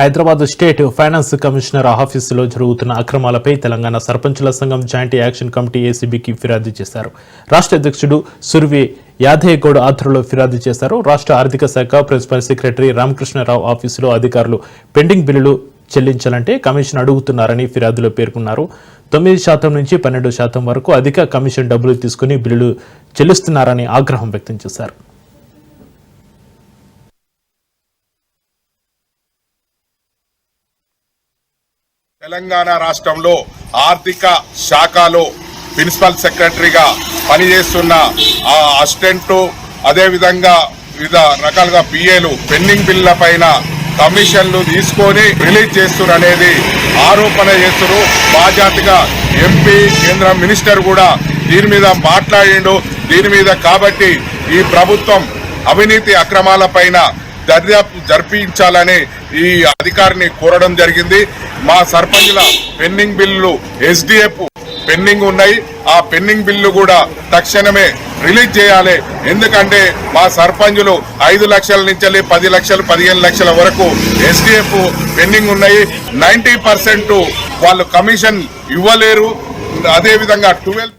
Hyderabad state finance commissioner ఆఫీసులో జరుగుతున్న అక్రమాలపై తెలంగాణ సర్పంచుల సంఘం జాయింట్ యాక్షన్ కమిటీ ఏసీబీకి ఫిర్యాదు చేశారు. రాష్ట్ర అధ్యక్షుడు సుర్వి యాదయ్యగౌడ్ ఆధ్వర్యంలో ఫిర్యాదు చేశారు. రాష్ట్ర ఆర్థిక శాఖ ప్రిన్సిపల్ సెక్రటరీ రామకృష్ణరావు ఆఫీసులో అధికారులు పెండింగ్ బిల్లులు చెల్లించాలంటే కమిషన్ అడుగుతున్నారని ఫిర్యాదులో పేర్కొన్నారు. తొమ్మిది శాతం నుంచి పన్నెండు శాతం వరకు అధిక కమిషన్ డబ్బులు తీసుకుని బిల్లులు చెల్లిస్తున్నారని ఆగ్రహం వ్యక్తం చేశారు. తెలంగాణ రాష్ట్రంలో ఆర్థిక శాఖలో ప్రిన్సిపల్ సెక్రటరీగా పనిచేస్తున్న ఆ అసిస్టెంట్ అదేవిధంగా వివిధ రకాలుగా పిఏలు పెండింగ్ బిల్ల పైన కమిషన్లు తీసుకొని రిలీజ్ చేస్తున్నారు అనేది ఆరోపణ చేస్తున్నారు బాజాతిగా ఎంపీ కేంద్ర మినిస్టర్ కూడా దీని మీద మాట్లాడిండు. దీని మీద కాబట్టి ఈ ప్రభుత్వం అవినీతి అక్రమాల పైన దర్యాప్తు జరిపించాలని ఈ అధికారిని కోరడం జరిగింది. మా సర్పంచ్ల పెండింగ్ బిల్లులు ఎస్డిఎఫ్ పెండింగ్ ఉన్నాయి. ఆ పెండింగ్ బిల్లు కూడా తక్షణమే రిలీజ్ చేయాలి. ఎందుకంటే మా సర్పంచులు ఐదు లక్షల నుంచి పది లక్షలు పదిహేను లక్షల వరకు ఎస్డిఎఫ్ పెండింగ్ ఉన్నాయి. నైన్టీ పర్సెంట్ వాళ్ళు కమిషన్ ఇవ్వలేరు. అదేవిధంగా ట్వెల్వ్